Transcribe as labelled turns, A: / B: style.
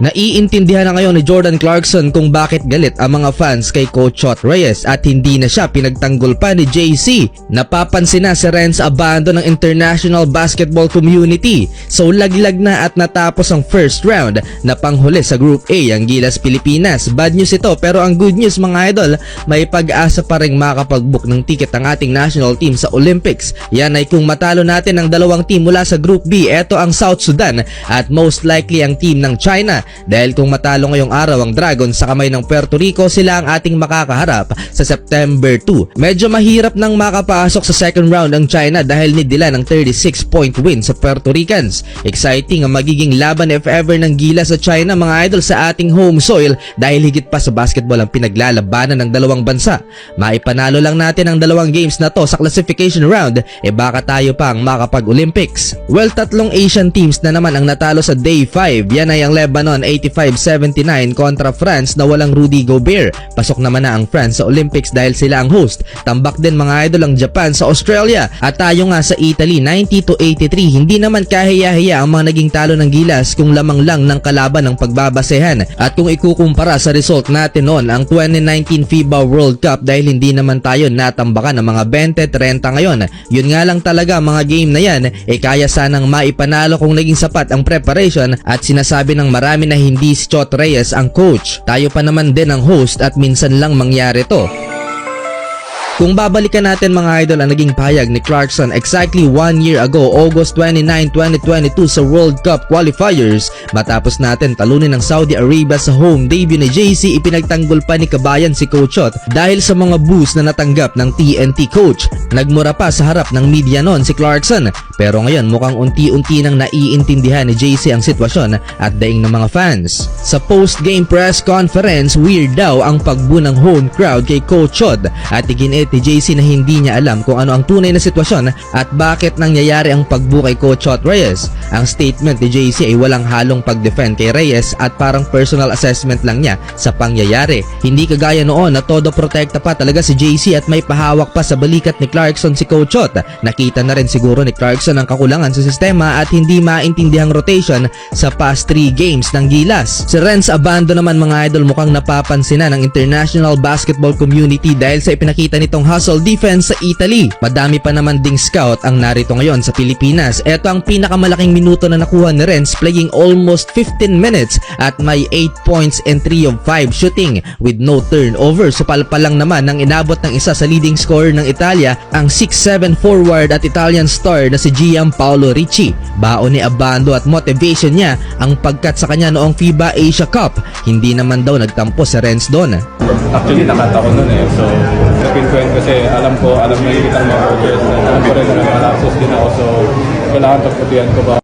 A: Naiintindihan na ngayon ni Jordan Clarkson kung bakit galit ang mga fans kay Coach Chot Reyes at hindi na siya pinagtanggol pa ni JC. Napapansin na si Renz Abando ng international basketball community. So laglag na at natapos ang first round na panghuli sa Group A ang Gilas Pilipinas. Bad news ito pero ang good news mga idol, may pag-asa pa rin makapag-book ng ticket ang ating national team sa Olympics. Yan ay kung matalo natin ang dalawang team mula sa Group B. Ito ang South Sudan at most likely ang team ng China dahil kung matalo ngayong araw ang Dragons sa kamay ng Puerto Rico, sila ang ating makakaharap sa September 2. Medyo mahirap nang makapasok sa second round ang China dahil nidila ng 36-point win sa Puerto Ricans. Exciting ang magiging laban if ever ng gila sa China mga idol sa ating home soil dahil higit pa sa basketball ang pinaglalabanan ng dalawang bansa. Maipanalo lang natin ang dalawang games na to sa classification round, e baka tayo pang makapag-Olympics. Well, tatlong Asian teams na naman ang natalo sa Day 5. Yan ay ang Lebanon 85-79 kontra France na walang Rudy Gobert. Pasok naman na ang France sa Olympics dahil sila ang host. Tambak din mga idol ang Japan sa Australia. At tayo nga sa Italy 90-83. Hindi naman kahiya-hiya ang mga naging talo ng Gilas kung lamang lang ng kalaban ng pagbabasehan. At kung ikukumpara sa result natin noon ang 2019 FIBA World Cup dahil hindi naman tayo natambakan ng mga 20-30 ngayon. Yun nga lang talaga mga game na yan, eh kaya sanang maipanalo kung naging sapat ang preparation at sinasabi ng marami na hindi si Chot Reyes ang coach. Tayo pa naman din ang host at minsan lang mangyari to. Kung babalikan natin mga idol ang naging payag ni Clarkson exactly one year ago, August 29, 2022 sa World Cup Qualifiers, matapos natin talunin ng Saudi Arabia sa home debut ni JC, ipinagtanggol pa ni Kabayan si Coach Chot dahil sa mga boost na natanggap ng TNT coach. Nagmura pa sa harap ng media noon si Clarkson, pero ngayon mukhang unti-unti nang naiintindihan ni JC ang sitwasyon at daing ng mga fans. Sa post-game press conference, weird daw ang pagbu ng home crowd kay Coach Chot at iginit ni JC na hindi niya alam kung ano ang tunay na sitwasyon at bakit nangyayari ang pagbu kay Coach Reyes. Ang statement ni JC ay walang halong pag-defend kay Reyes at parang personal assessment lang niya sa pangyayari. Hindi kagaya noon na todo protekta pa talaga si JC at may pahawak pa sa balikat ni Clarkson si Coach Chot. Nakita na rin siguro ni Clarkson ang kakulangan sa sistema at hindi maintindihang rotation sa past 3 games ng Gilas. Si Renz Abando naman mga idol mukhang napapansin na ng international basketball community dahil sa ipinakita nitong hustle defense sa Italy. Madami pa naman ding scout ang narito ngayon sa Pilipinas. Ito ang pinakamalaking minuto na nakuha ni Renz playing almost 15 minutes at may 8 points and 3 of 5 shooting with no turnover. So palpalang naman nang inabot ng isa sa leading scorer ng Italia ang 6'7 forward at Italian star na si Gianpaolo Ricci. Baon ni Abando at motivation niya ang pagkat sa kanya noong FIBA Asia Cup. Hindi naman daw nagtampo si Renz doon.
B: Actually, nakata ko eh. So, nag-pinpoint kasi alam ko, alam na yung mga coaches. Alam ko rin na lapses din ako. So, kailangan pagputihan ko ba